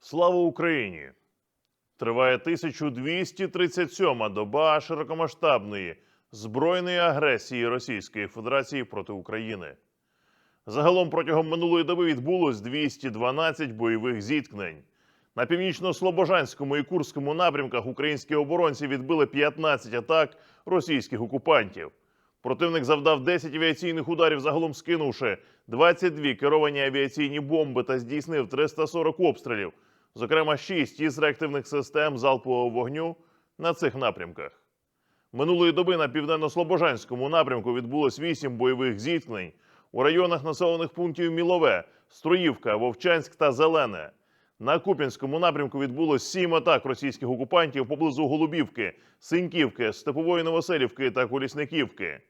Слава Україні! Триває 1237-ма доба широкомасштабної збройної агресії Російської Федерації проти України. Загалом протягом минулої доби відбулось 212 бойових зіткнень. На північно-слобожанському і Курському напрямках українські оборонці відбили 15 атак російських окупантів. Противник завдав 10 авіаційних ударів, загалом скинувши 22 керовані авіаційні бомби та здійснив 340 обстрілів, зокрема 6 із реактивних систем залпового вогню на цих напрямках. Минулої доби на південно-слобожанському напрямку відбулось 8 бойових зіткнень у районах населених пунктів Мілове, Строївка, Вовчанськ та Зелене. На Куп'янському напрямку відбулось сім атак російських окупантів поблизу Голубівки, Синьківки, Степової Новоселівки та Колісниківки.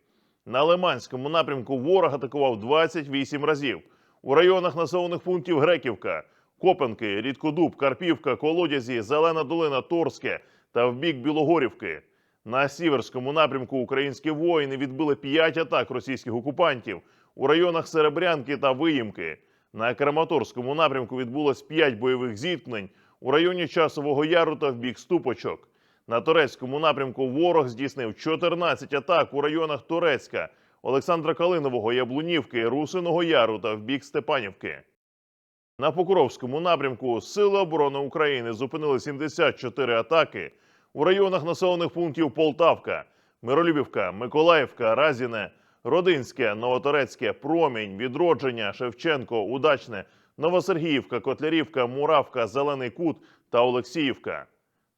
На Лиманському напрямку ворог атакував 28 разів. У районах населених пунктів Греківка, Копенки, Рідкодуб, Карпівка, Колодязі, Зелена Долина, Торське та в бік Білогорівки. На сіверському напрямку українські воїни відбили 5 атак російських окупантів у районах Серебрянки та Виїмки. На Краматорському напрямку відбулось 5 бойових зіткнень у районі Часового Яру та в бік Ступочок. На турецькому напрямку ворог здійснив 14 атак у районах Турецька, Олександра Калинового, Яблунівки, Русиного Яру та в бік Степанівки. На Покровському напрямку Сили оборони України зупинили 74 атаки у районах населених пунктів Полтавка, Миролюбівка, Миколаївка, Разіне, Родинське, Новоторецьке, Промінь, Відродження, Шевченко, Удачне, Новосергіївка, Котлярівка, Муравка, Зелений Кут та Олексіївка.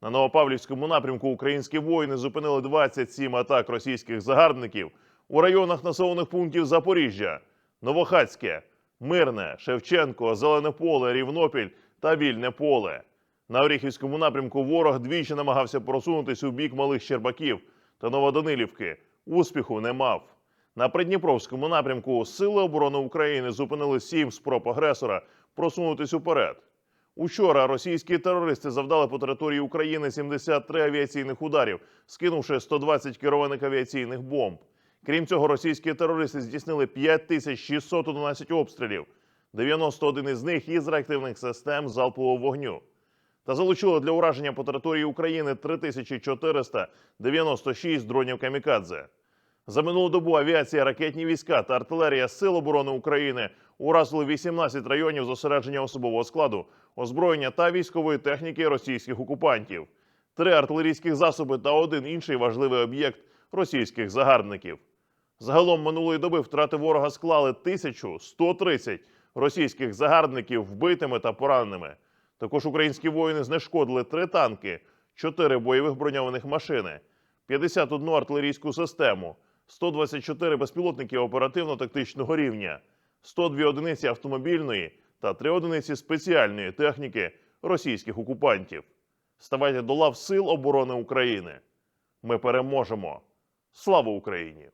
На Новопавлівському напрямку українські воїни зупинили 27 атак російських загарбників у районах населених пунктів Запоріжжя, Новохацьке, Мирне, Шевченко, Зелене поле, Рівнопіль та Вільне поле. На Оріхівському напрямку ворог двічі намагався просунутися у бік малих Щербаків та Новоданилівки. Успіху не мав. На Придніпровському напрямку Сили оборони України зупинили сім спроб агресора просунутись уперед. Учора російські терористи завдали по території України 73 авіаційних ударів, скинувши 120 керованих авіаційних бомб. Крім цього, російські терористи здійснили 5611 обстрілів, 91 із них із реактивних систем залпового вогню. Та залучили для ураження по території України 3496 дронів камікадзе. За минулу добу авіація, ракетні війська та артилерія Сил оборони України уразили 18 районів зосередження особового складу, озброєння та військової техніки російських окупантів, три артилерійських засоби та один інший важливий об'єкт російських загарбників. Загалом минулої доби втрати ворога склали 1130 російських загарбників вбитими та пораненими. Також українські воїни знешкодили три танки, 4 бойових броньованих машини, 51 артилерійську систему, 124 безпілотники оперативно-тактичного рівня, 102 одиниці автомобільної та 3 одиниці спеціальної техніки російських окупантів. Ставайте до лав Сил оборони України. Ми переможемо. Слава Україні!